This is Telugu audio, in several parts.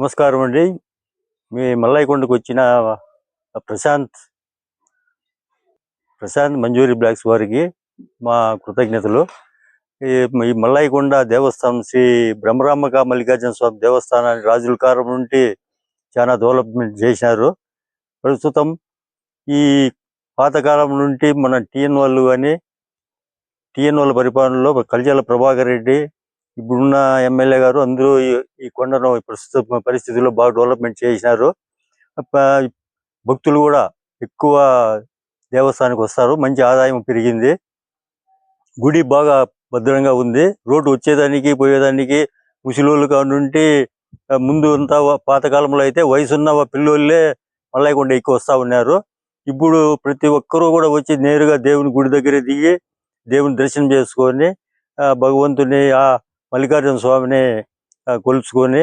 నమస్కారం అండి. మీ మల్లాయకొండకు వచ్చిన ప్రశాంత్ ప్రశాంత్ మంజూరి బ్లాక్స్ వారికి మా కృతజ్ఞతలు. ఈ ఈ దేవస్థానం శ్రీ బ్రహ్మరామక మల్లికార్జున స్వామి దేవస్థానాన్ని రాజుల కారం నుండి చాలా డెవలప్మెంట్ చేశారు. ప్రస్తుతం ఈ పాతకాలం నుండి మన టీఎన్ వాళ్ళు కానీ టీఎన్ వాళ్ళ పరిపాలనలో కల్జాల ప్రభాకర్ రెడ్డి ఇప్పుడున్న ఎమ్మెల్యే గారు అందరూ ఈ- ఈ కొండను ప్రస్తుత పరిస్థితుల్లో బాగా డెవలప్మెంట్ చేసినారు. భక్తులు కూడా ఎక్కువ దేవస్థానానికి వస్తారు. మంచి ఆదాయం పెరిగింది. గుడి బాగా భద్రంగా ఉంది. రోడ్డు వచ్చేదానికి పోయేదానికి ముసలోళ్ళు నుండి ముందు అంతా పాతకాలంలో అయితే వయసున్న వా- పిల్లోళ్ళే కొండ ఎక్కువ వస్తా ఉన్నారు. ఇప్పుడు ప్రతి ఒక్కరూ కూడా వచ్చి నేరుగా దేవుని గుడి దగ్గర దిగి దేవుని దర్శనం చేసుకొని ఆ, భగవంతుని ఆ మల్లికార్జున స్వామిని కొలుచుకొని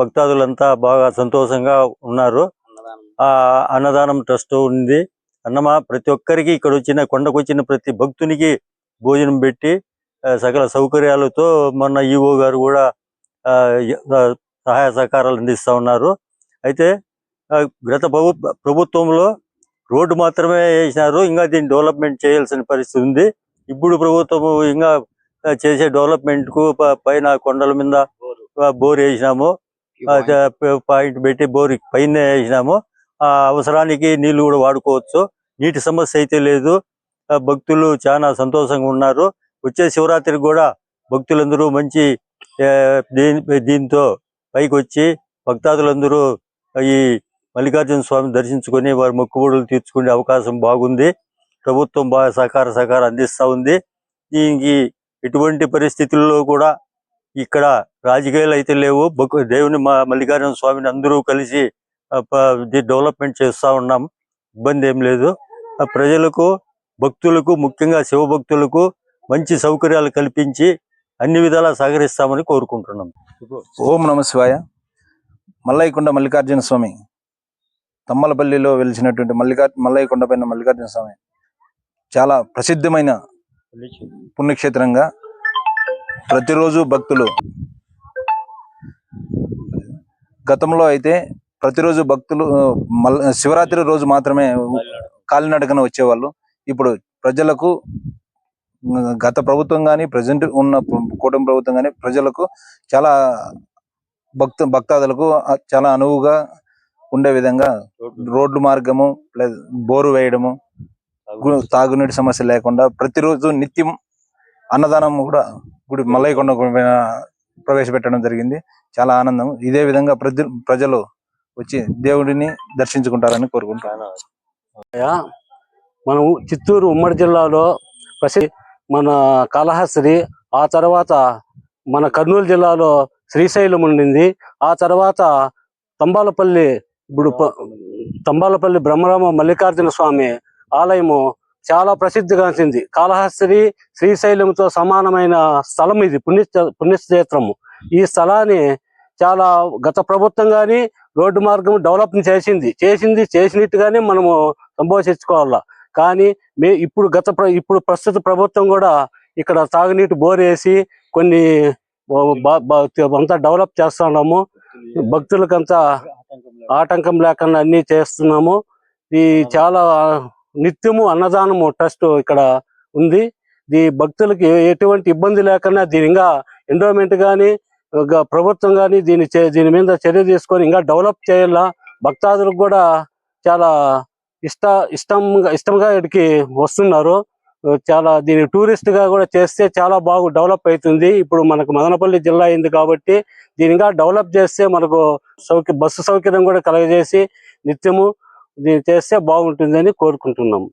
భక్తాదులంతా బాగా సంతోషంగా ఉన్నారు. ఆ అన్నదానం ట్రస్ట్ ఉంది. అన్నమా ప్రతి ఒక్కరికి ఇక్కడ వచ్చిన కొండకు వచ్చిన ప్రతి భక్తునికి భోజనం పెట్టి సకల సౌకర్యాలతో మొన్న ఈఓ గారు కూడా సహాయ సహకారాలు అందిస్తా ఉన్నారు. అయితే గత ప్రభు ప్రభుత్వంలో రోడ్డు మాత్రమే వేసినారు. ఇంకా దీన్ని డెవలప్మెంట్ చేయాల్సిన పరిస్థితి ఉంది. ఇప్పుడు ప్రభుత్వం ఇంకా చేసే డెవలప్మెంట్కు పైన కొండల మీద బోర్. వేసినాము. పాయింట్ పెట్టి బోర్ పైన వేసినాము. ఆ అవసరానికి నీళ్ళు కూడా వాడుకోవచ్చు. నీటి సమస్య అయితే లేదు. భక్తులు చాలా సంతోషంగా ఉన్నారు. వచ్చే శివరాత్రికి కూడా భక్తులందరూ మంచి దీంతో పైకి వచ్చి భక్తాదులందరూ ఈ మల్లికార్జున స్వామి దర్శించుకొని వారి మొక్కుబడులు తీర్చుకునే అవకాశం బాగుంది. ప్రభుత్వం బాగా సహకార సహకారం అందిస్తా ఉంది. దీనికి ఎటువంటి పరిస్థితుల్లో కూడా ఇక్కడ రాజకీయాలు అయితే లేవు. దేవుని మా- మల్లికార్జున స్వామిని అందరూ కలిసి డెవలప్మెంట్ చేస్తా ఉన్నాం. ఇబ్బంది ఏం లేదు. ప్రజలకు భక్తులకు ముఖ్యంగా శివభక్తులకు మంచి సౌకర్యాలు కల్పించి అన్ని విధాలా సహకరిస్తామని కోరుకుంటున్నాం. ఓం నమ శివాయ. మల్లయ్యకొండ మల్లికార్జున స్వామి. తమ్మలపల్లిలో వెలిసినటువంటి మల్లికార్ మల్లయ్యకొండ పైన మల్లికార్జున స్వామి. చాలా ప్రసిద్ధమైన పుణ్యక్షేత్రంగా ప్రతిరోజు భక్తులు గతంలో అయితే ప్రతిరోజు భక్తులు ఆ, మల్ శివరాత్రి రోజు మాత్రమే కాలినడకన వచ్చేవాళ్ళు. ఇప్పుడు ప్రజలకు గత ప్రభుత్వం కానీ ప్రజెంట్ ఉన్న కూటమి ప్రభుత్వం కానీ ప్రజలకు చాలా భక్త భక్తాదులకు చాలా అనువుగా ఉండే విధంగా రోడ్లు మార్గము ప్లస్ బోరు వేయడము తాగునీటి సమస్య లేకుండా ప్రతిరోజు నిత్యం అన్నదానం కూడా గుడి మల్లయ్యకొండ గుడి ప్రవేశపెట్టడం జరిగింది. చాలా ఆనందం. ఇదే విధంగా ప్రతి ప్రజలు వచ్చి దేవుడిని దర్శించుకుంటారని కోరుకుంటున్నాను. మనం చిత్తూరు ఉమ్మడి జిల్లాలో ప్రసిద్ధి మన కాళహస్తి ఆ తర్వాత మన కర్నూలు జిల్లాలో శ్రీశైలం ఉండింది. ఆ తర్వాత తంబాలపల్లి ఇప్పుడు తంబాలపల్లి బ్రహ్మరామ మల్లికార్జున స్వామి ఆలయము చాలా ప్రసిద్ధిగాంచింది. కాళహస్తి శ్రీశైలంతో సమానమైన స్థలం ఇది పుణ్య పుణ్యక్షేత్రము. ఈ స్థలాన్ని చాలా గత ప్రభుత్వం కానీ రోడ్డు మార్గం డెవలప్ చేసింది. చేసింది చేసినట్టుగానే మనము సంభోషించుకోవాలా. కానీ మే ఇప్పుడు గత ప్ర- ఇప్పుడు ప్రస్తుత ప్రభుత్వం కూడా ఇక్కడ తాగునీటి బోర్ వేసి కొన్ని అంతా డెవలప్ చేస్తున్నాము. భక్తులకంతా ఆటంకం లేకుండా అన్ని చేస్తున్నాము. ఈ చాలా నిత్యము అన్నదానము ట్రస్ట్ ఇక్కడ ఉంది. ఈ భక్తులకి ఎటువంటి ఇబ్బంది లేకుండా దీని ఇంకా ఎండోమెంట్ కానీ ప్రభుత్వం కానీ దీని దీని మీద చర్య తీసుకొని ఇంకా డెవలప్ చేయాలా? భక్తాదులకు కూడా చాలా ఇష్ట ఇష్టంగా ఇష్టంగా ఇక్కడికి వస్తున్నారు. చాలా దీని టూరిస్ట్గా కూడా చేస్తే చాలా బాగు డెవలప్ అవుతుంది. ఇప్పుడు మనకు మదనపల్లి జిల్లా అయింది కాబట్టి దీనిగా డెవలప్ చేస్తే మనకు సౌక బస్సు సౌకర్యం కూడా కలగజేసి నిత్యము దీన్ని చేస్తే బాగుంటుందని కోరుకుంటున్నాము